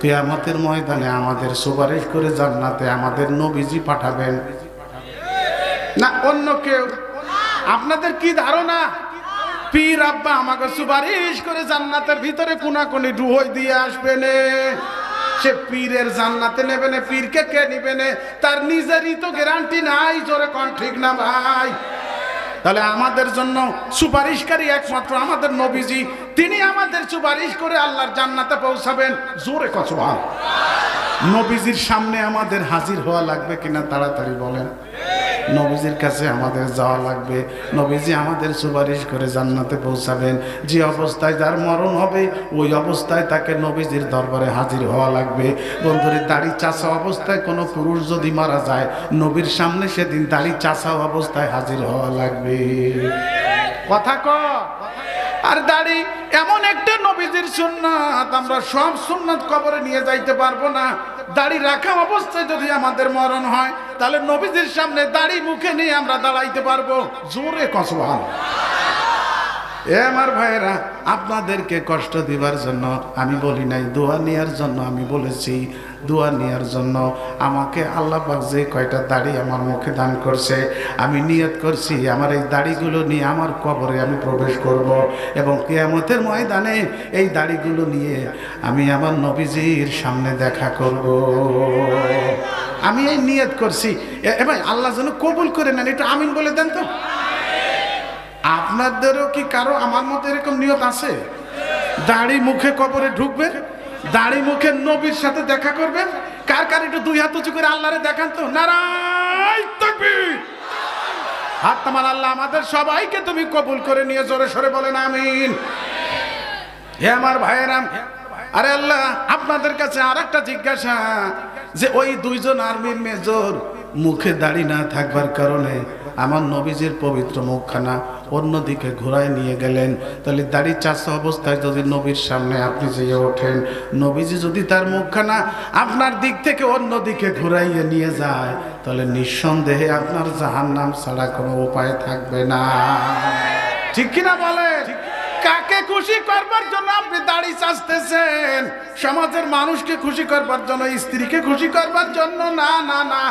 কেয়ামতের ময়দানে আমাদের সুপারিশ করে জান্নাতে আমাদের নবীজি পাঠাবেন। না, অন্য কেউ। আপনাদের কি ধারণা? পীর আব্বা আমাকে সুপারিশ করে জান্নাতের ভিতরে কোনাকুনি ডুহই দিয়ে আসবে নে। সে পীরের জান্নাতে নেবে না, পীরকে কে নিবে না? তার নিজেরই তো গ্যারান্টি নাই, জোরে কন ঠিক না ভাই। তাহলে আমাদের জন্য সুপারিশকারী একমাত্র আমাদের নবীজি, তিনি আমাদের সুপারিশ করে আল্লাহর জান্নাতে পৌঁছাবেন। জোরে কচবা নবীজির সামনে আমাদের হাজির হওয়া লাগবে কিনা তাড়াতাড়ি বলেন। নবীজির কাছে আমাদের যাওয়া লাগবে। নবীজি আমাদের সুপারিশ করে জান্নাতে পৌঁছাবেন। যে অবস্থায় যার মরণ হবে, ওই অবস্থায় তাকে নবীজির দরবারে হাজির হওয়া লাগবে। বন্ধুরে, দাড়ি চাষা অবস্থায় কোনো পুরুষ যদি মারা যায়, নবীর সামনে সেদিন দাড়ি চাষা অবস্থায় হাজির হওয়া লাগবে। কথা ক। আর দাড়ি এমন একটা নবীজির সুন্নাত, আমরা সব সুন্নাত কবরে নিয়ে যাইতে পারব না। দাড়ি রাখা অবস্থায় যদি আমাদের মরণ হয় তাহলে নবীজির সামনে দাড়ি মুখে নিয়ে আমরা দাঁড়াইতে পারব? জোরে কসবান এ আমার ভাইয়েরা, আপনাদেরকে কষ্ট দিবার জন্য আমি বলি নাই, দোয়া নেওয়ার জন্য আমি বলেছি, দোয়া নেওয়ার জন্য। আমাকে আল্লাহ পাক যে কয়টা দাড়ি আমার মুখে দান করছে, আমি নিয়ত করছি, আমার এই দাড়িগুলো নিয়ে আমার কবরে আমি প্রবেশ করব এবং কেয়ামতের ময়দানে এই দাড়িগুলো নিয়ে আমি আমার নবীজির সামনে দেখা করব। আমি এই নিয়ত করছি। এ ভাই, আল্লাহ যেন কবুল করে নেন এটা আমিন বলে দেন তো। আপনাদেরও কি কারও আমার মতো এরকম নিয়ত আছে? দাড়ি মুখে কবরে ঢুকবে, দাড়ি মুখে নবীর সাথে দেখা করবেন কার কার একটু দুই হাত উঁচু করে আল্লাহরে দেখান তো? তাকবীর! হাত তোমার আল্লাহ আমাদের সবাইকে তুমি কবুল করে নিয়ে জোরে সরে বলেন, আমিন। হে আমার ভাইয়েরাম আরে আল্লাহ, আপনাদের কাছে আর একটা জিজ্ঞাসা। যে ওই দুইজন আর্মির মেজর মুখে দাড়ি না থাকবার কারণে আমার নবীজির পবিত্র মুখখানা অন্যদিকে ঘোরায় নিয়ে গেলেন। তাহলে দাড়ি চাষা অবস্থায় যদি নবীর সামনে আপনি যেয়ে ওঠেন, নবীজি যদি তার মুখখানা আপনার দিক থেকে অন্য দিকে ঘুরাইয়ে নিয়ে যায়, তাহলে নিঃসন্দেহে আপনার জাহান নাম ছাড়া কোনো উপায় থাকবে না। ঠিক কিনা বলে কাকে খুশি করবার জন্য আপনি দাড়ি চাচতেছেন সমাজের মানুষকে খুশি করবার জন্য, স্ত্রীকে খুশি করবার জন্য? না না না।